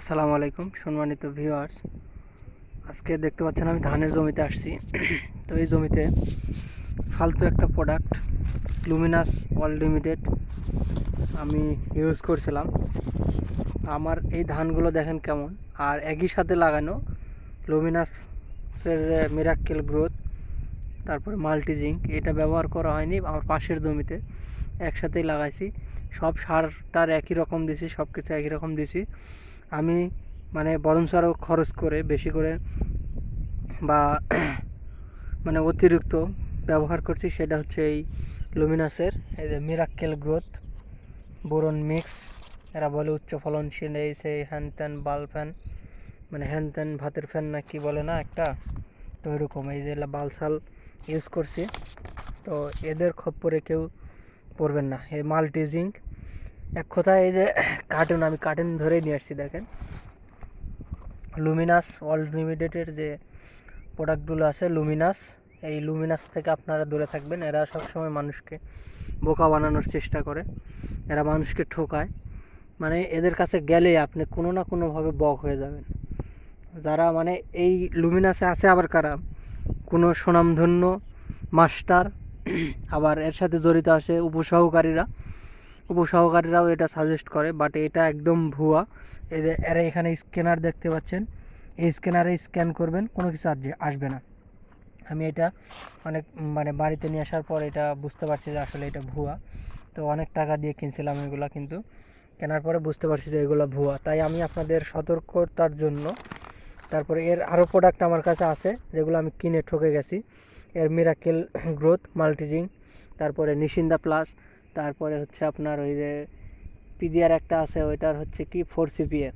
আসসালামু আলাইকুম, সম্মানিত ভিউয়ার্স আজকে দেখতে পাচ্ছেন আমি ধানের জমিতে আসছি। তো এই জমিতে ফালতু একটা প্রোডাক্ট লুমিনাস ওয়ার্ল্ড লিমিটেড আমি ইউজ করছিলাম। আমার এই ধানগুলো দেখেন কেমন। আর একই সাথে লাগানো লুমিনাসের যে মিরাক্কেল গ্রোথ তারপরে মাল্টিজিঙ্ক এটা ব্যবহার করা হয়নি আমার পাশের জমিতে। একসাথেই লাগাইছি। সব সারটার একই রকম দিছি সব কিছু একই রকম দিছি। আমি মানে বরঞ্চ আরও খরচ করে, বেশি করে বা মানে অতিরিক্ত ব্যবহার করছি সেটা হচ্ছে এই লুমিনাসের, এই যে মিরাক্কেল গ্রোথ, বোরন মিক্স, এরা বলে উচ্চ ফলনশীল, এই সেই হ্যান ত্যান বাল ফ্যান মানে হ্যান ত্যান ভাতের ফ্যান না কি বলে না একটা? তো এরকম, এই যে বালসাল ইউজ করছি। তো এদের খপ্পরে কেউ পড়বেন না, এই মাল্টি জিঙ্ক এক কথায় এই যে কার্টুন আমি কার্টুন ধরেই নিয়ে আসছি, দেখেন। লুমিনাস ওয়ার্ল্ড লিমিটেডের যে প্রোডাক্টগুলো আছে লুমিনাস এই লুমিনাস থেকে আপনারা দূরে থাকবেন। এরা সবসময় মানুষকে বোকা বানানোর চেষ্টা করে। এরা মানুষকে ঠোকায়। মানে এদের কাছে গেলে আপনি কোনো না কোনোভাবে বক হয়ে যাবেন। যারা মানে এই লুমিনাসে আছে আবার কারা? কোনো সুনামধন্য মাস্টার, আবার এর সাথে জড়িত আছে উপসহকারীরা। উপসহকারীরাও এটা সাজেস্ট করে বাট এটা একদম ভুয়া। যে এরা এখানে স্ক্যানার দেখতে পাচ্ছেন, এই স্ক্যানারে স্ক্যান করবেন, কোনো কিছু আসবে না। আমি এটা অনেক মানে বাড়িতে নিয়ে আসার পর এটা বুঝতে পারছি যে আসলে এটা ভুয়া। তো অনেক টাকা দিয়ে কিনছিলাম এগুলো কিন্তু। কেনার পরে বুঝতে পারছি যে এগুলো ভুয়া। তাই আমি আপনাদের সতর্কতার জন্য, তারপরে এর আরও প্রোডাক্ট আমার কাছে আছে, যেগুলো আমি কিনে ঠকে গেছি। এর মিরাকেল গ্রোথ মাল্টিজিং তারপরে নিশিন্দা প্লাস তারপরে হচ্ছে আপনার ওই যে পিজিআর একটা আছে, ওইটার হচ্ছে কি ফোর সিপিএ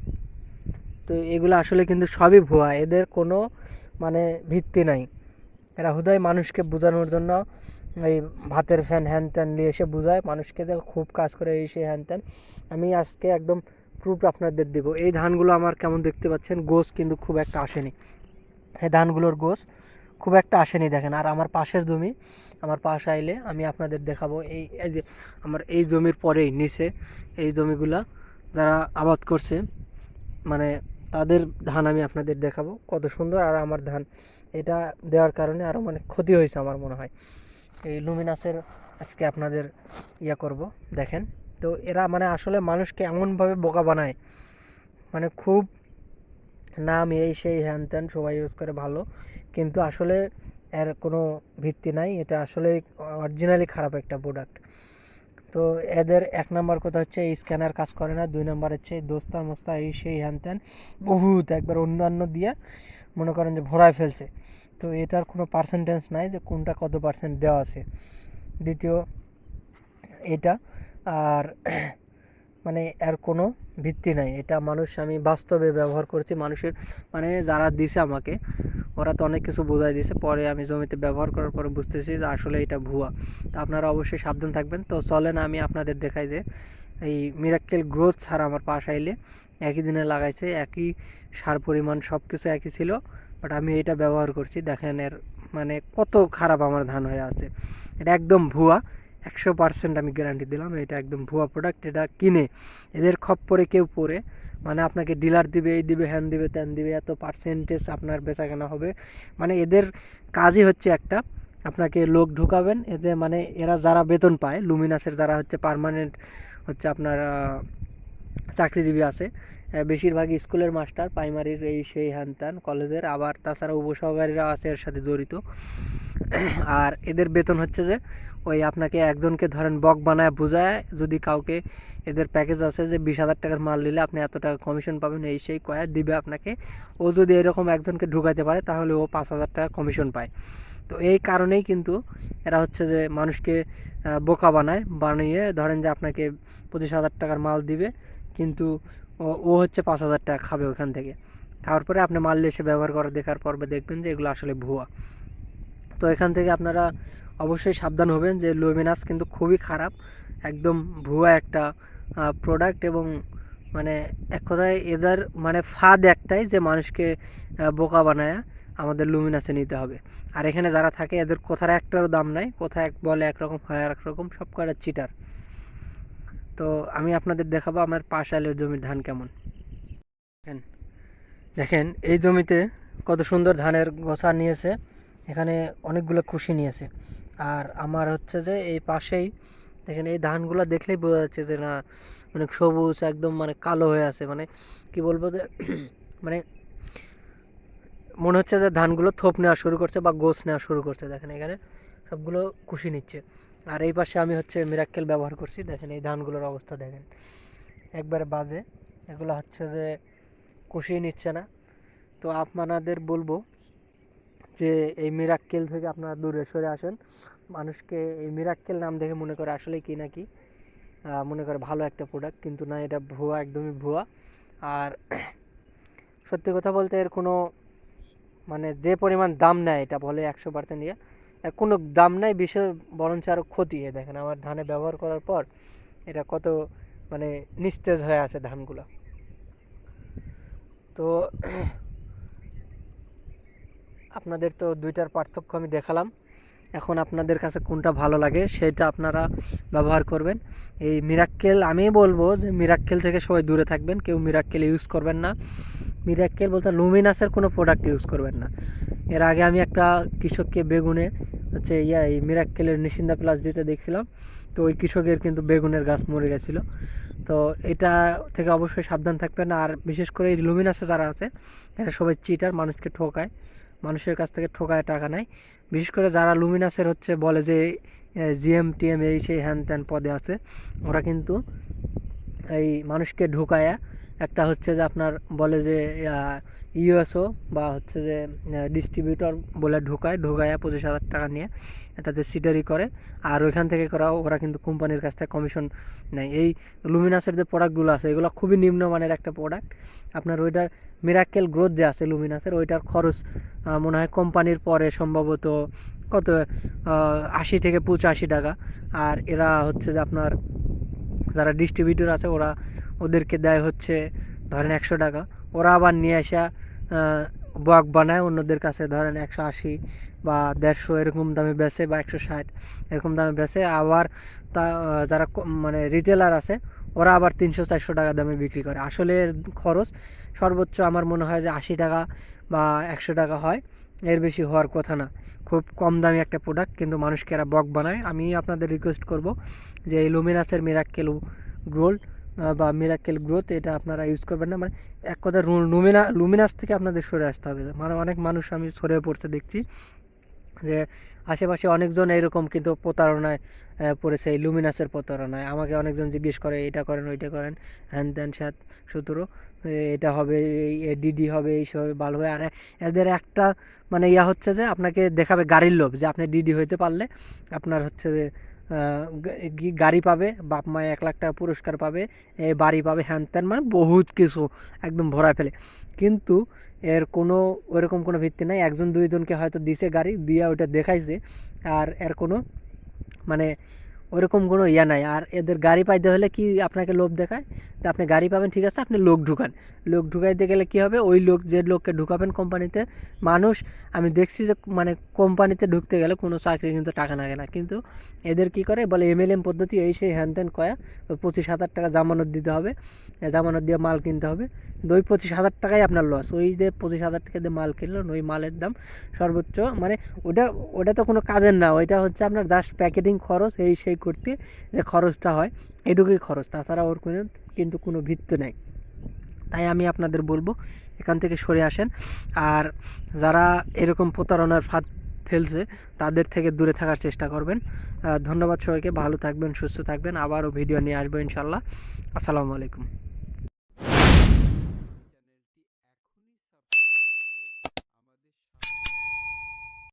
তো এগুলো আসলে কিন্তু সবই ভুয়া, এদের কোনো মানে ভিত্তি নাই। এরা হুদয় মানুষকে বোঝানোর জন্য এই ভাতের ফ্যান, হ্যান ত্যান নিয়ে এসে বোঝায়। মানুষকে খুব কাজ করে এই হ্যান ত্যান। আমি আজকে একদম প্রুফ আপনাদের দেবো। এই ধানগুলো আমার কেমন দেখতে পাচ্ছেন? গোস কিন্তু খুব একটা আসেনি। এই ধানগুলোর গোস খুব একটা আসেনি দেখেন। আর আমার পাশের জমি, আমার পাশ আইলে আমি আপনাদের দেখাবো এই এই যে আমার এই জমির পরেই, নিচে এই জমিগুলা যারা আবাদ করছে মানে তাদের ধান আমি আপনাদের দেখাবো কত সুন্দর। আর আমার ধান, এটা দেওয়ার কারণে আরও মানে ক্ষতি হয়েছে আমার মনে হয়। এই লুমিনাসের আজকে আপনাদের ইয়া করব, দেখেন। তো এরা মানে আসলে মানুষকে এমনভাবে বোকা বানায় মানে খুব নাম এই সেই হ্যান ত্যান সবাই ইউজ করে ভালো। কিন্তু আসলে এর কোনো ভিত্তি নাই। এটা আসলে অরিজিনালি খারাপ একটা প্রোডাক্ট তো এদের এক নাম্বার কথা হচ্ছে, এই স্ক্যানার কাজ করে না। দুই নাম্বার হচ্ছে দোস্তার মোস্তা, এই সেই হ্যান ত্যান বহুত একবার অন্যান্য দিয়ে মনে করেন যে ভরায় ফেলছে। তো এটার কোনো পার্সেন্টেজ নাই যে কোনটা কত পার্সেন্ট দেওয়া আছে। দ্বিতীয়, এটা আর মানে এর কোনো ভিত্তি নাই। এটা মানুষ আমি বাস্তবে ব্যবহার করছি। মানুষের মানে যারা দিছে আমাকে, ওরা তো অনেক কিছু বোঝাই দিয়েছে পরে আমি জমিতে ব্যবহার করার পরে বুঝতেছি যে আসলে এটা ভুয়া। তো আপনারা অবশ্যই সাবধান থাকবেন। তো চলেন আমি আপনাদের দেখাই যে, এই মিরাক্কেল গ্রোথ ছাড়া আমার পাশ আইলে একই দিনে লাগাইছে, একই সার পরিমাণ সব কিছু একই ছিল বাট আমি এটা ব্যবহার করছি। দেখেন এর মানে কত খারাপ আমার ধান হয়ে আছে। এটা একদম ভুয়া। একশো পার্সেন্ট আমি গ্যারান্টি দিলাম, এটা একদম ভুয়া প্রোডাক্ট এটা কিনে এদের খপ্পরে কেউ পরে মানে আপনাকে ডিলার দিবে, এই দিবে, হ্যান দিবে, ত্যান দিবে, এত পার্সেন্টেজ আপনার বেচা কেনা হবে। মানে এদের কাজই হচ্ছে একটা, আপনাকে লোক ঢুকাবেন, এতে মানে এরা যারা বেতন পায় লুমিনাসের যারা হচ্ছে পারমানেন্ট হচ্ছে আপনার চাকরিজীবী আছে বেশিরভাগই স্কুলের মাস্টার, প্রাইমারির এই সেই হ্যান কলেজের। আবার তাছাড়া উপসহকারীরাও আছে এর সাথে জড়িত। আর এদের বেতন হচ্ছে যে, ওই আপনাকে একজনকে ধরেন বক বানায় বোঝায়, যদি কাউকে এদের প্যাকেজ আছে যে বিশ হাজার টাকার মাল নিলে আপনি এত টাকা কমিশন পাবেন, এই সেই কয়া দিবে আপনাকে। ও যদি এরকম একজনকে ঢুকাইতে পারে, তাহলে ও পাঁচ হাজার টাকা কমিশন পায়। তো এই কারণেই কিন্তু এরা হচ্ছে যে মানুষকে বোকা বানায়, বানিয়ে ধরেন যে আপনাকে পঁচিশ হাজার টাকার মাল দিবে। কিন্তু ও ও হচ্ছে পাঁচ হাজার টাকা খাবে ওখান থেকে। খাওয়ার পরে আপনি মাল এসে ব্যবহার করা দেখার পর্বে দেখবেন যে এগুলো আসলে ভুয়া। তো এখান থেকে আপনারা অবশ্যই সাবধান হবেন যে লুমিনাস কিন্তু খুবই খারাপ, একদম ভুয়া একটা প্রোডাক্ট এবং মানে এক কথায় এদের মানে ফাঁদ একটাই যে মানুষকে বোকা বানায় আমাদের লুমিনাসে নিতে হবে। আর এখানে যারা থাকে এদের কোথার একটারও দাম নাই, কোথায় এক বলে একরকম হয় আর এক রকম সব কটা চিটার তো আমি আপনাদের দেখাবো আমার পাশ আলের জমির ধান কেমন। দেখেন দেখেন, এই জমিতে কত সুন্দর ধানের গোছা নিয়েছে, এখানে অনেকগুলো খুশি নিয়েছে। আর আমার হচ্ছে যে এই পাশেই, দেখেন, এই ধানগুলো দেখলেই বোঝা যাচ্ছে যে না মানে সবুজ একদম মানে কালো হয়ে আছে মানে কি বলব যে মানে মনে হচ্ছে যে ধানগুলো থোপ নেওয়া শুরু করছে বা গোছ নেওয়া শুরু করছে। দেখেন এখানে সবগুলো খুশি নিচ্ছে। আর এই পাশে আমি হচ্ছে মিরাক্কেল ব্যবহার করছি। দেখেন এই ধানগুলোর অবস্থা দেখেন। একবারে বাজে। এগুলো হচ্ছে যে কষিয়ে নিচ্ছে না। তো আপনাদের বলব যে এই মিরাক্কেল থেকে আপনারা দূরে সরে আসেন। মানুষকে এই মিরাক্কেল নাম দেখে মনে করে আসলে কি নাকি মনে করে ভালো একটা প্রোডাক্ট কিন্তু না, এটা ভুয়া, একদমই ভুয়া। আর সত্যি কথা বলতে এর কোনো মানে যে পরিমাণ দাম নেয় এটা বলে একশো পার্সেন্ট ইয়ে। কোনো দাম নাই, বিশেষ বরঞ্চ আরও ক্ষতি এ দেখেন আমার ধানে ব্যবহার করার পর এটা কত মানে নিস্তেজ হয়ে আছে ধানগুলো। তো আপনাদের তো দুইটার পার্থক্য আমি দেখালাম। এখন আপনাদের কাছে কোনটা ভালো লাগে সেটা আপনারা ব্যবহার করবেন। এই মিরাক্কেল আমি বলব যে মিরাক্কেল থেকে সবাই দূরে থাকবেন, কেউ মিরাক্কেল ইউজ করবেন না। মিরাক্কেল বলতে লুমিনাসের কোনো প্রোডাক্ট ইউজ করবেন না। এর আগে আমি একটা কৃষককে বেগুনে হচ্ছে ইয়া, এই মিরাক্কেলের নিশিন্দা প্লাস দিতে দেখছিলাম, তো ওই কৃষকের কিন্তু বেগুনের গাছ মরে গেছিল। তো এটা থেকে অবশ্যই সাবধান থাকবেন। আর বিশেষ করে এই লুমিনাসে যারা আছে, এরা সবাই চিটার মানুষকে ঠকায়। মানুষের কাছ থেকে ঠকায় টাকা নেয়। বিশেষ করে যারা লুমিনাসের হচ্ছে বলে যে জিএম, টিএম এই সেই হ্যান ত্যান পদে আছে, ওরা কিন্তু এই মানুষকে ঢুকায়া একটা হচ্ছে যে আপনার বলে যে ইউএসও বা হচ্ছে যে ডিস্ট্রিবিউটর বলে ঢুকায়, ঢুকায়া পঁচিশ হাজার টাকা নিয়ে এটাতে সিটারি করে। আর ওইখান থেকে করা, ওরা কিন্তু কোম্পানির কাছ থেকে কমিশন নেয়। এই লুমিনাসের যে প্রোডাক্টগুলো আছে, এগুলো খুবই নিম্নমানের একটা প্রোডাক্ট আপনার ওইটার মিরাক্কেল গ্রোথ যে আছে লুমিনাসের ওইটার খরচ মনে হয় কোম্পানির পরে সম্ভবত কত আশি থেকে পঁচাশি টাকা। আর এরা হচ্ছে যে আপনার, যারা ডিস্ট্রিবিউটর আছে, ওরা ওদেরকে দেয় হচ্ছে, ধরেন একশো টাকা। ওরা আবার নিয়ে আসা বক বানায় অন্যদের কাছে, ধরেন একশো আশি বা দেড়শো এরকম দামে বেচে বা একশো ষাট এরকম দামে বেচে। আবার তা যারা মানে রিটেলার আছে, ওরা আবার তিনশো চারশো টাকা দামে বিক্রি করে। আসলে খরচ সর্বোচ্চ আমার মনে হয় যে আশি টাকা বা একশো টাকা হয়। এর বেশি হওয়ার কথা না। খুব কম দামি একটা প্রোডাক্ট কিন্তু মানুষকে এরা বক বানায়। আমি আপনাদের রিকোয়েস্ট করব যে এই লুমিনাসের মিরাক্কেল গ্রোল বা মিরাকেল গ্রোথ এটা আপনারা ইউজ করবেন না। মানে এক কথা লুমিনা লুমিনাস থেকে আপনাদের সরে আসতে হবে। মানে অনেক মানুষ আমি সরে পড়তে দেখছি যে আশেপাশে অনেকজন এরকম কিন্তু প্রতারণায় পড়েছে এই লুমিনাসের প্রতারণায়। আমাকে অনেকজন জিজ্ঞেস করে, এটা করেন, ওইটা করেন। হ্যান ত্যান স্যাত সুতরো এটা হবে এই ডিডি হবে, এই সব ভালো হবে। আর এদের একটা মানে ইয়া হচ্ছে যে আপনাকে দেখাবে গাড়ির লোভ যে আপনি ডিডি হইতে পারলে আপনার হচ্ছে যে গাড়ি পাবে, বাপ মায়ে এক লাখ টাকা পুরস্কার পাবে বাড়ি পাবে, হ্যান ত্যান মানে বহুত কিছু একদম ভরা ফেলে। কিন্তু এর কোনো, ওরকম কোনো ভিত্তি নাই, একজন দুইজনকে হয়তো দিছে গাড়ি, দিয়ে ওটা দেখাইছে, আর এর কোনো মানে ওইরকম কোনো ইয়া নাই। আর এদের গাড়ি পাইতে হলে কি আপনাকে লোভ দেখায়? যে আপনি গাড়ি পাবেন, ঠিক আছে, আপনি লোক ঢুকান। লোক ঢুকাইতে গেলে কি হবে? ওই লোক, যে লোককে ঢুকাবেন কোম্পানিতে, মানুষ, আমি দেখছি যে মানে কোম্পানিতে ঢুকতে গেলে কোনো চাকরি কিন্তু টাকা লাগে না। কিন্তু এদের কি করে? বলে এমএলএম পদ্ধতি, এই সেই হ্যান ত্যান কয়া, ওই পঁচিশ হাজার টাকা জামানত দিতে হবে। জামানত দিয়ে মাল কিনতে হবে। তো ওই পঁচিশ হাজার টাকাই আপনার লস ওই যে পঁচিশ হাজার টাকা দিয়ে মাল কিনলেন, ওই মালের দাম সর্বোচ্চ। মানে ওটা ওটা তো কোনো কাজের না, ওইটা হচ্ছে আপনার জাস্ট প্যাকেটিং খরচ, এই সেই করতে যে খরচটা হয়, এটুকুই খরচ। তাছাড়া ওর কোনো কিন্তু কোনো ভিত্তি নেই। তাই আমি আপনাদের বলব, এখান থেকে সরে আসেন। আর যারা এরকম প্রতারণার ফাঁদ ফেলছে, তাদের থেকে দূরে থাকার চেষ্টা করবেন। ধন্যবাদ সবাইকে। ভালো থাকবেন, সুস্থ থাকবেন। আবারও ভিডিও নিয়ে আসব ইনশাল্লাহ। আসসালামু আলাইকুম।